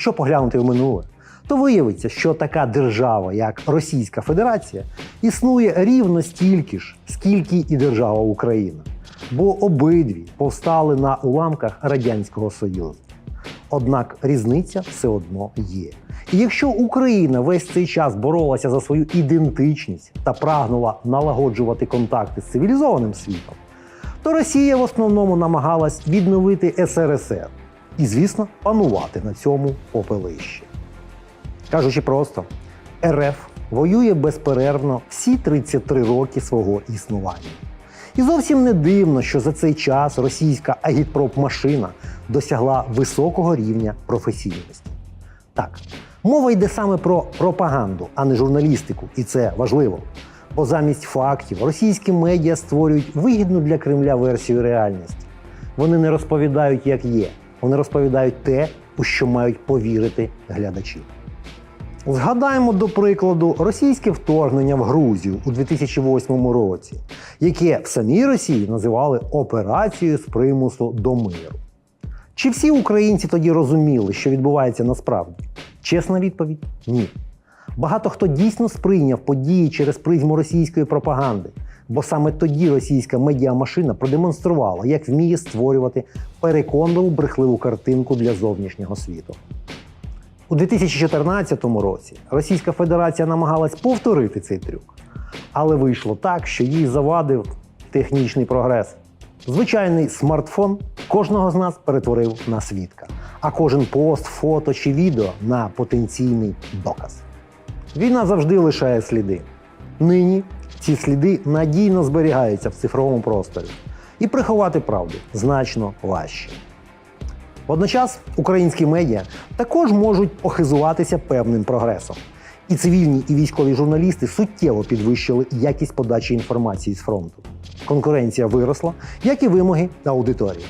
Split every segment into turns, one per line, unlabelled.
Якщо поглянути в минуле, то виявиться, що така держава, як Російська Федерація, існує рівно стільки ж, скільки і держава Україна. Бо обидві повстали на уламках Радянського Союзу. Однак різниця все одно є. І якщо Україна весь цей час боролася за свою ідентичність та прагнула налагоджувати контакти з цивілізованим світом, то Росія в основному намагалась відновити СРСР і, звісно, панувати на цьому попелищі. Кажучи просто, РФ воює безперервно всі 33 роки свого існування. І зовсім не дивно, що за цей час російська агітпроп-машина досягла високого рівня професійності. Так, мова йде саме про пропаганду, а не журналістику, і це важливо. Бо замість фактів російські медіа створюють вигідну для Кремля версію реальності. Вони не розповідають, як є, вони розповідають те, у що мають повірити глядачі. Згадаємо, до прикладу, російське вторгнення в Грузію у 2008 році, яке в самій Росії називали операцією з примусу до миру. Чи всі українці тоді розуміли, що відбувається насправді? Чесна відповідь ні. Багато хто дійсно сприйняв події через призму російської пропаганди, бо саме тоді російська медіамашина продемонструвала, як вміє створювати переконливу брехливу картинку для зовнішнього світу. У 2014 році Російська Федерація намагалась повторити цей трюк, але вийшло так, що їй завадив технічний прогрес. Звичайний смартфон кожного з нас перетворив на свідка, а кожен пост, фото чи відео на потенційний доказ. Війна завжди лишає сліди. Нині ці сліди надійно зберігаються в цифровому просторі, і приховати правду значно важче. Водночас українські медіа також можуть похизуватися певним прогресом. І цивільні і військові журналісти суттєво підвищили якість подачі інформації з фронту. Конкуренція виросла, як і вимоги аудиторії.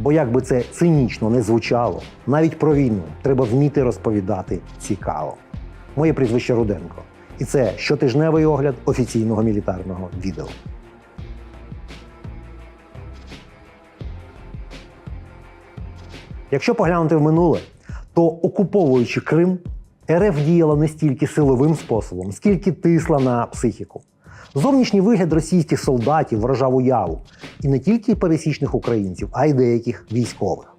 Бо як би це цинічно не звучало, навіть про війну треба вміти розповідати цікаво. Моє прізвище Руденко. І це щотижневий огляд офіційного мілітарного відео. Якщо поглянути в минуле, то окуповуючи Крим, РФ діяла не стільки силовим способом, скільки тисла на психіку. Зовнішній вигляд російських солдатів вражав уяву і не тільки пересічних українців, а й деяких військових.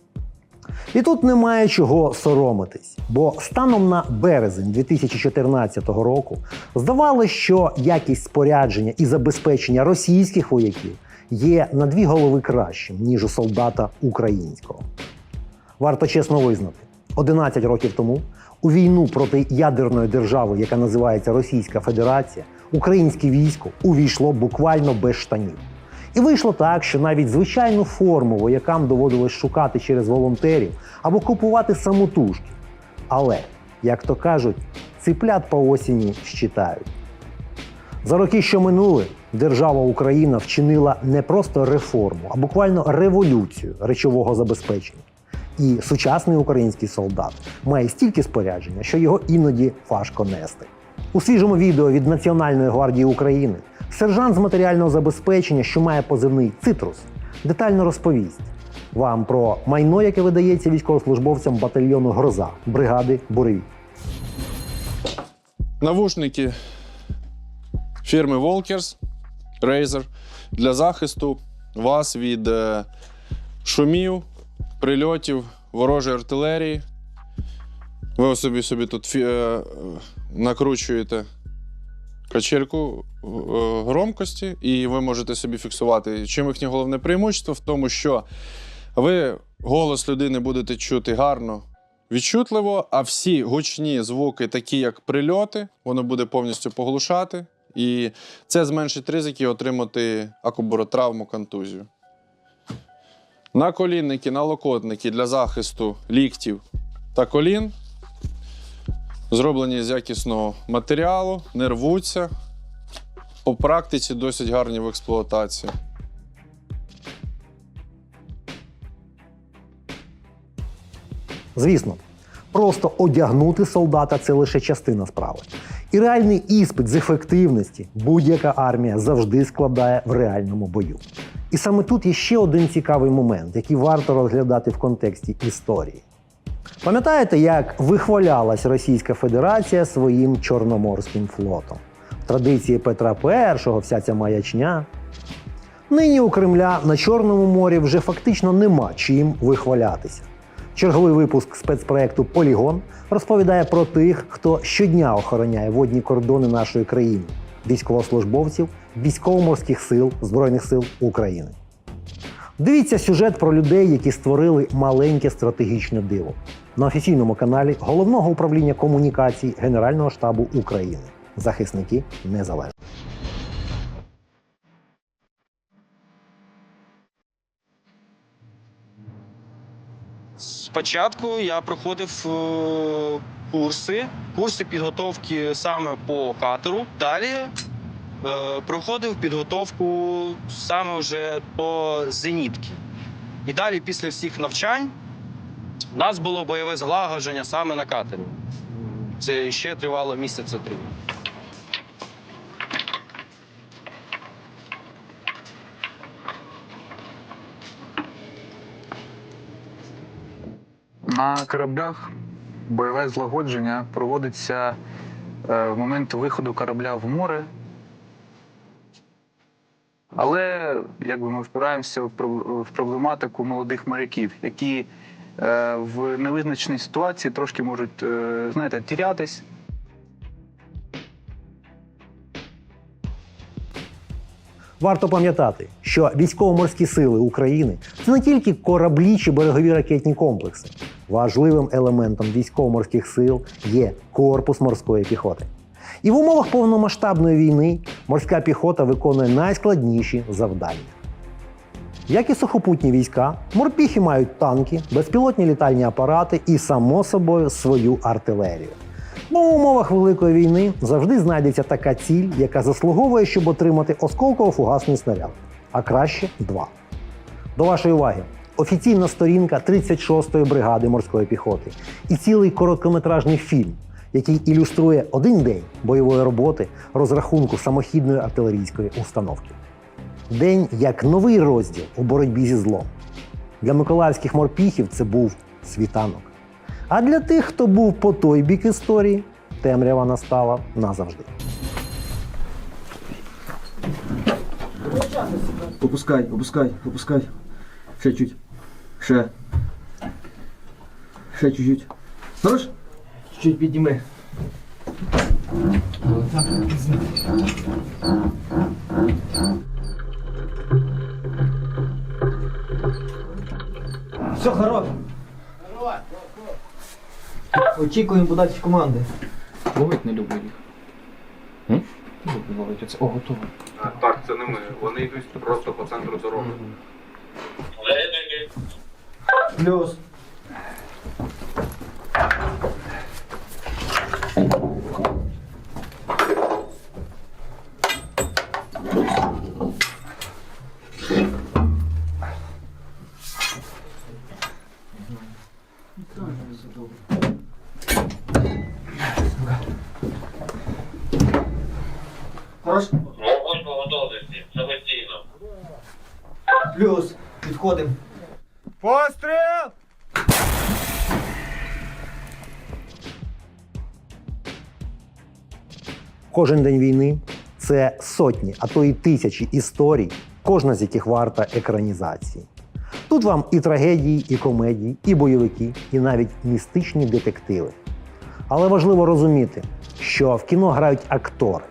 І тут немає чого соромитись, бо станом на березень 2014 року здавалося, що якість спорядження і забезпечення російських вояків є на дві голови кращим, ніж у солдата українського. Варто чесно визнати, 11 років тому у війну проти ядерної держави, яка називається Російська Федерація, українське військо увійшло буквально без штанів. І вийшло так, що навіть звичайну форму воякам доводилось шукати через волонтерів або купувати самотужки. Але, як то кажуть, циплят по осені щитають. За роки, що минули, держава Україна вчинила не просто реформу, а буквально революцію речового забезпечення. І сучасний український солдат має стільки спорядження, що його іноді важко нести. У свіжому відео від Національної гвардії України сержант з матеріального забезпечення, що має позивний цитрус, детально розповість вам про майно, яке видається військовослужбовцям батальйону Гроза бригади Буревій.
Навушники фірми Волкерс Razer для захисту вас від е, шумів, прильотів ворожої артилерії. Ви собі собі тут е, накручуєте качельку е, громкості, і ви можете собі фіксувати. Чим їхнє головне преимущество в тому, що ви голос людини будете чути гарно, відчутливо, а всі гучні звуки, такі як прильоти, воно буде повністю поглушати. І це зменшить ризики отримати акубаротравму, контузію. Наколінники, налокотники для захисту ліктів та колін. Зроблені з якісного матеріалу, не рвуться. По практиці досить гарні в експлуатації.
Звісно, просто одягнути солдата це лише частина справи. І реальний іспит з ефективності будь-яка армія завжди складає в реальному бою. І саме тут є ще один цікавий момент, який варто розглядати в контексті історії. Пам'ятаєте, як вихвалялась Російська Федерація своїм Чорноморським флотом? Традиції Петра І вся ця маячня. Нині у Кремля на Чорному морі вже фактично нема чим вихвалятися. Черговий випуск спецпроекту Полігон розповідає про тих, хто щодня охороняє водні кордони нашої країни, військовослужбовців військово-морських сил Збройних сил України. Дивіться сюжет про людей, які створили маленьке стратегічне диво на офіційному каналі Головного управління комунікацій Генерального штабу України. Захисники незалежно.
Спочатку я проходив е, курси, курси підготовки саме по катеру. Далі проходив підготовку саме вже по зенітки. І далі, після всіх навчань, у нас було бойове злагодження саме на катері. Це ще тривало місяця три.
На кораблях бойове злагодження проводиться е, в момент виходу корабля в море. Але якби ми впираємося в проблематику молодих моряків, які е, в невизначеній ситуації трошки можуть, е, знаєте, тірятись.
Варто пам'ятати, що військово-морські сили України це не тільки кораблі чи берегові ракетні комплекси. Важливим елементом військово-морських сил є корпус морської піхоти. І в умовах повномасштабної війни морська піхота виконує найскладніші завдання. Як і сухопутні війська, морпіхи мають танки, безпілотні літальні апарати і, само собою, свою артилерію. Бо в умовах Великої війни завжди знайдеться така ціль, яка заслуговує, щоб отримати осколково-фугасний снаряд, а краще два. До вашої уваги, офіційна сторінка 36-ї бригади морської піхоти і цілий короткометражний фільм, який ілюструє один день бойової роботи розрахунку самохідної артилерійської установки. День як новий розділ у боротьбі зі злом. Для миколаївських морпіхів це був світанок. А для тих, хто був по той бік історії, темрява настала назавжди.
Опускай, опускай, опускай. Ще чуть. Ще. Ще чуть-чуть. Хорош? Чуть підніми. Все, хорош. Очікуємо подачі команди.
Ловить не люблю їх. Ловить оце. О, готово.
Так, це не ми. Вони йдуть просто по центру дороги.
Плюс. Хорош?
Вогонь по готовності, самостійно.
Плюс. Підходимо.
Кожен день війни це сотні, а то й тисячі історій, кожна з яких варта екранізації. Тут вам і трагедії, і комедії, і бойовики, і навіть містичні детективи. Але важливо розуміти, що в кіно грають актори,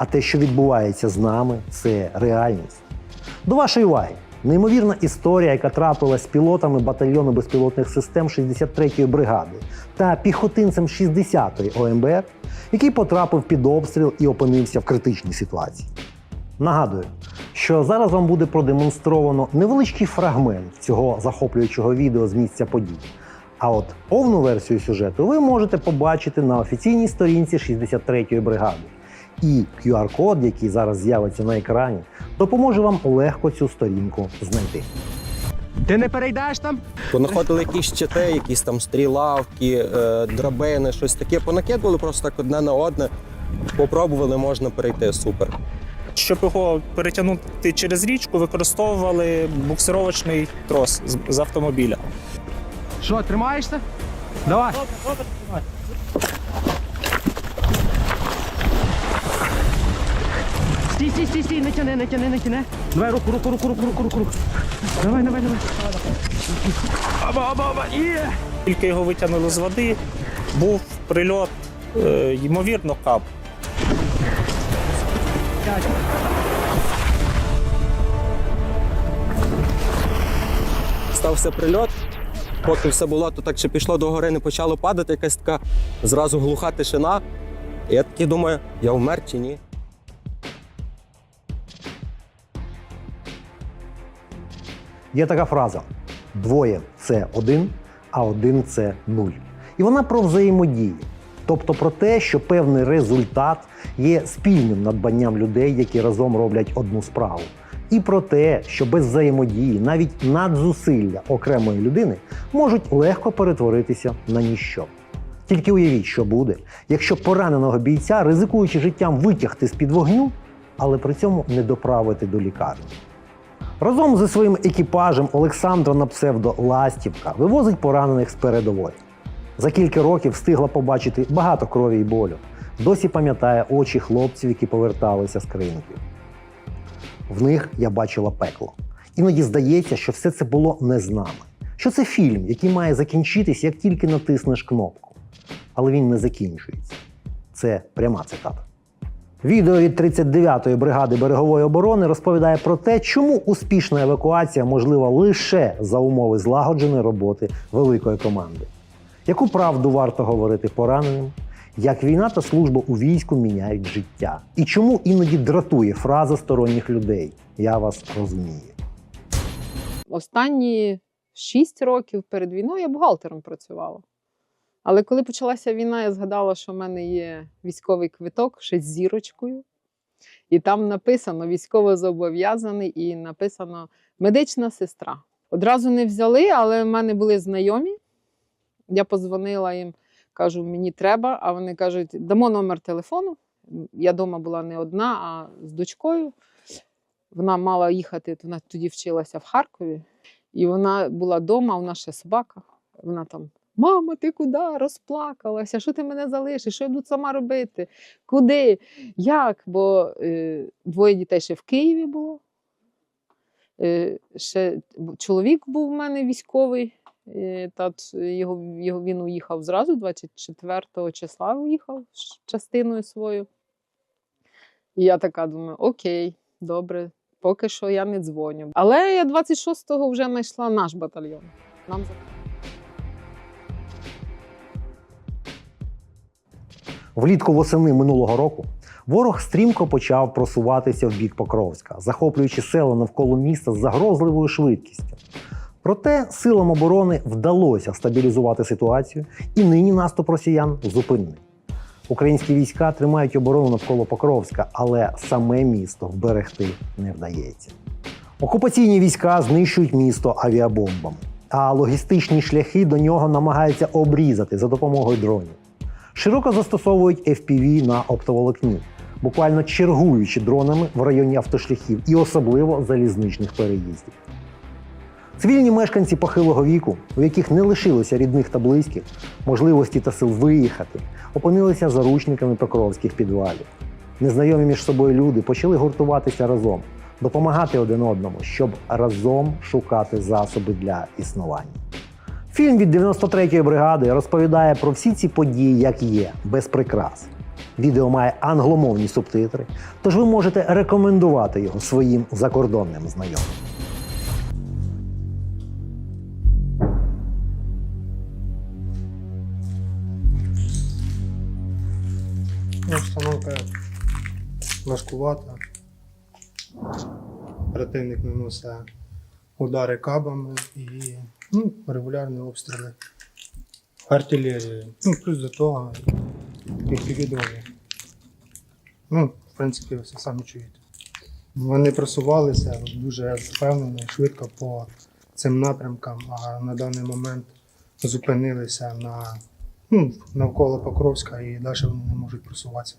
а те, що відбувається з нами, це реальність. До вашої уваги, неймовірна історія, яка трапилась з пілотами батальйону безпілотних систем 63-ї бригади та піхотинцем 60-ї ОМБР, який потрапив під обстріл і опинився в критичній ситуації. Нагадую, що зараз вам буде продемонстровано невеличкий фрагмент цього захоплюючого відео з місця подій. А от повну версію сюжету ви можете побачити на офіційній сторінці 63-ї бригади. І QR-код, який зараз з'явиться на екрані, допоможе вам легко цю сторінку знайти. Ти не перейдеш там?
Понаходили якісь щити, якісь там стрілавки, е, драбини, щось таке. Понакидували просто так одне на одне. Попробували, можна перейти. Супер.
Щоб його перетягнути через річку, використовували буксировочний трос з, з автомобіля.
Що, тримаєшся?
Давай.
Стій, стій, стій, стій, не тяни, не тяни, не тяни. Давай руку, руку, руку, руку, руку, руку, руку. Давай, давай, давай. Аба, аба, аба, є! Тільки його витягнули з води, був прильот, е, ймовірно, кап.
Стався прильот. Поки все було, то так ще пішло до гори, не почало падати, якась така зразу глуха тишина. І я такий думаю, я вмер чи ні?
Є така фраза: двоє це один, а один це нуль. І вона про взаємодію. Тобто про те, що певний результат є спільним надбанням людей, які разом роблять одну справу. І про те, що без взаємодії навіть надзусилля окремої людини можуть легко перетворитися на ніщо. Тільки уявіть, що буде, якщо пораненого бійця, ризикуючи життям, витягти з-під вогню, але при цьому не доправити до лікарні. Разом зі своїм екіпажем Олександра на псевдо Ластівка вивозить поранених з передової. За кілька років встигла побачити багато крові і болю. Досі пам'ятає очі хлопців, які поверталися з кринків. В них я бачила пекло. Іноді здається, що все це було не з нами. Що це фільм, який має закінчитись, як тільки натиснеш кнопку. Але він не закінчується. Це пряма цитата. Відео від 39-ї бригади берегової оборони розповідає про те, чому успішна евакуація можлива лише за умови злагодженої роботи великої команди. Яку правду варто говорити пораненим? Як війна та служба у війську міняють життя? І чому іноді дратує фраза сторонніх людей? Я вас розумію.
Останні 6 років перед війною я бухгалтером працювала. Але коли почалася війна, я згадала, що в мене є військовий квиток ще з зірочкою. І там написано військово-зобов'язаний і написано медична сестра. Одразу не взяли, але в мене були знайомі. Я позвонила їм, кажу, мені треба. А вони кажуть, дамо номер телефону. Я вдома була не одна, а з дочкою. Вона мала їхати, вона тоді вчилася в Харкові. І вона була вдома, у нас ще собака. Вона там: Мама, ти куди? Розплакалася, що ти мене залишиш? Що я буду сама робити? Куди? Як? Бо е, двоє дітей ще в Києві було. Е, ще чоловік був у мене військовий. Е, його, його, він уїхав зразу, 24 числа уїхав частиною свою. І я така думаю: окей, добре, поки що я не дзвоню. Але я 26-го вже знайшла наш батальйон. Нам за-
Влітку восени минулого року ворог стрімко почав просуватися в бік Покровська, захоплюючи села навколо міста з загрозливою швидкістю. Проте силам оборони вдалося стабілізувати ситуацію, і нині наступ росіян зупинений. Українські війська тримають оборону навколо Покровська, але саме місто вберегти не вдається. Окупаційні війська знищують місто авіабомбами, а логістичні шляхи до нього намагаються обрізати за допомогою дронів. Широко застосовують FPV на оптоволокні, буквально чергуючи дронами в районі автошляхів і особливо залізничних переїздів. Цивільні мешканці похилого віку, у яких не лишилося рідних та близьких, можливості та сил виїхати, опинилися заручниками покровських підвалів. Незнайомі між собою люди почали гуртуватися разом, допомагати один одному, щоб разом шукати засоби для існування. Фільм від 93-ї бригади розповідає про всі ці події, як є, без прикрас. Відео має англомовні субтитри, тож ви можете рекомендувати його своїм закордонним знайомим.
Обстановка важкувата. Противник наносить удари кабами і ну, регулярні обстріли артилерією. Ну, плюс до того відповідні. Ну, в принципі, ви все самі чуєте. Вони просувалися дуже впевнено і швидко по цим напрямкам, а на даний момент зупинилися на ну, навколо Покровська і далі вони не можуть просуватися.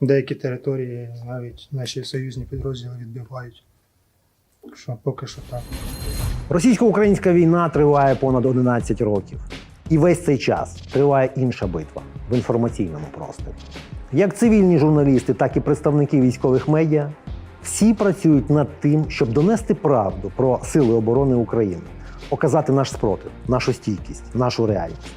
Деякі території навіть наші союзні підрозділи відбивають. Так Що поки що так.
Російсько-українська війна триває понад 11 років. І весь цей час триває інша битва в інформаційному просторі. Як цивільні журналісти, так і представники військових медіа всі працюють над тим, щоб донести правду про сили оборони України, показати наш спротив, нашу стійкість, нашу реальність.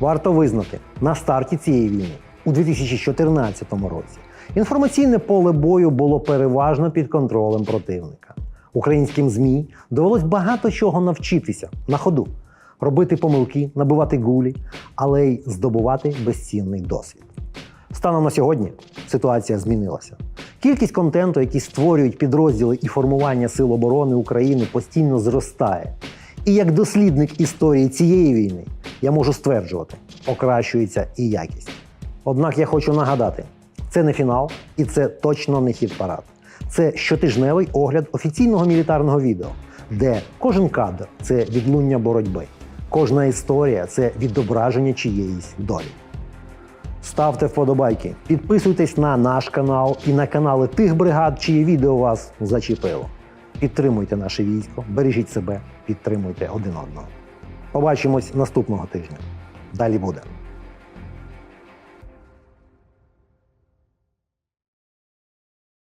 Варто визнати, на старті цієї війни, у 2014 році, інформаційне поле бою було переважно під контролем противника. Українським ЗМІ довелось багато чого навчитися на ходу, робити помилки, набивати гулі, але й здобувати безцінний досвід. Станом на сьогодні ситуація змінилася. Кількість контенту, який створюють підрозділи і формування Сил оборони України, постійно зростає. І як дослідник історії цієї війни, я можу стверджувати, покращується і якість. Однак я хочу нагадати: це не фінал і це точно не хід парад. Це щотижневий огляд офіційного мілітарного відео, де кожен кадр це відлуння боротьби, кожна історія це відображення чиєїсь долі. Ставте вподобайки, підписуйтесь на наш канал і на канали тих бригад, чиї відео вас зачепило. Підтримуйте наше військо, бережіть себе, підтримуйте один одного. Побачимось наступного тижня. Далі буде.